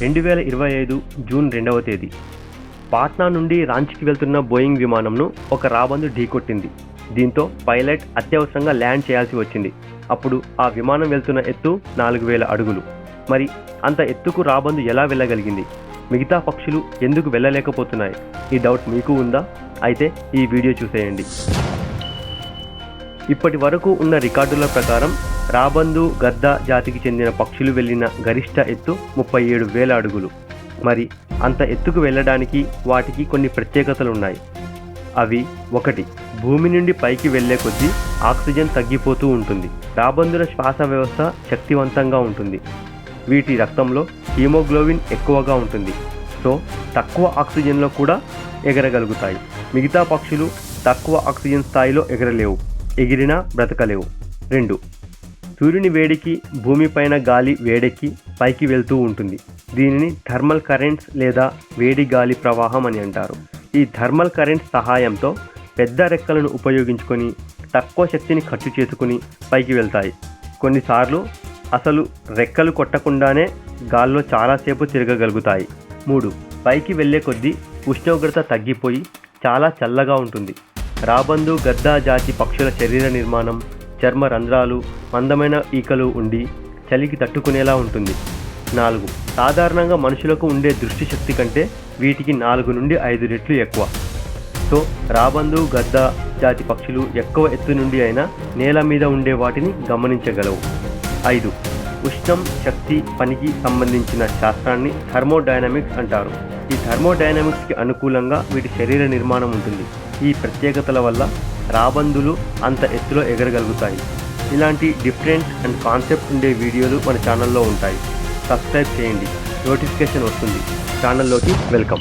రెండు వేల ఇరవై ఐదు జూన్ రెండవ తేదీ. పాట్నా నుండి రాంచీకి వెళ్తున్న బోయింగ్ విమానంను ఒక రాబందు ఢీకొట్టింది. దీంతో పైలట్ అత్యవసరంగా ల్యాండ్ చేయాల్సి వచ్చింది. అప్పుడు ఆ విమానం వెళ్తున్న ఎత్తు నాలుగు వేల అడుగులు. మరి అంత ఎత్తుకు రాబందు ఎలా వెళ్ళగలిగింది? మిగతా పక్షులు ఎందుకు వెళ్ళలేకపోతున్నాయి? ఈ డౌట్ మీకు ఉందా? అయితే ఈ వీడియో చూసేయండి. ఇప్పటి వరకు ఉన్న రికార్డుల ప్రకారం రాబందు గద్ద జాతికి చెందిన పక్షులు వెళ్ళిన గరిష్ట ఎత్తు ముప్పై ఏడు వేల అడుగులు. మరి అంత ఎత్తుకు వెళ్ళడానికి వాటికి కొన్ని ప్రత్యేకతలు ఉన్నాయి అవి ఒకటి భూమి నుండి పైకి వెళ్ళే కొద్దీ ఆక్సిజన్ తగ్గిపోతూ ఉంటుంది. రాబందుల శ్వాస వ్యవస్థ శక్తివంతంగా ఉంటుంది. వీటి రక్తంలో హీమోగ్లోబిన్ ఎక్కువగా ఉంటుంది. సో తక్కువ ఆక్సిజన్లో కూడా ఎగరగలుగుతాయి. మిగతా పక్షులు తక్కువ ఆక్సిజన్ స్థాయిలో ఎగరలేవు. ఎగిరినా బ్రతకలేవు. రెండు సూర్యుని వేడికి భూమిపైన గాలి వేడెక్కి పైకి వెళ్తూ ఉంటుంది. దీనిని థర్మల్ కరెంట్స్ లేదా వేడి గాలి ప్రవాహం అని అంటారు. ఈ థర్మల్ కరెంట్ సహాయంతో పెద్ద రెక్కలను ఉపయోగించుకొని తక్కువ శక్తిని ఖర్చు చేసుకుని పైకి వెళ్తాయి. కొన్నిసార్లు అసలు రెక్కలు కొట్టకుండానే గాల్లో చాలాసేపు తిరగగలుగుతాయి. మూడు పైకి వెళ్ళే కొద్దీ ఉష్ణోగ్రత తగ్గిపోయి చాలా చల్లగా ఉంటుంది. రాబందు గద్దా జాతి పక్షుల శరీర నిర్మాణం చర్మ రంధ్రాలు మందమైన ఈకలు ఉండి చలికి తట్టుకునేలా ఉంటుంది. నాలుగు. సాధారణంగా మనుషులకు ఉండే దృష్టి శక్తి కంటే వీటికి నాలుగు నుండి ఐదు రెట్లు ఎక్కువ. సో రాబందు గద్ద జాతి పక్షులు ఎక్కువ ఎత్తు నుండి అయినా నేల మీద ఉండే వాటిని గమనించగలవు. ఐదు. ఉష్ణం శక్తి పనికి సంబంధించిన శాస్త్రాన్ని థర్మోడైనమిక్స్ అంటారు. ఈ థర్మోడైనమిక్స్కి అనుకూలంగా వీటి శరీర నిర్మాణం ఉంటుంది. ఈ ప్రత్యేకతల వల్ల రాబందులు అంత ఎత్తులో ఎగరగలుగుతాయి. ఇలాంటి డిఫరెంట్ అండ్ కాన్సెప్ట్ ఉండే వీడియోలు మన ఛానల్లో ఉంటాయి. సబ్స్క్రైబ్ చేయండి. నోటిఫికేషన్ వస్తుంది. ఛానల్లోకి వెల్కమ్.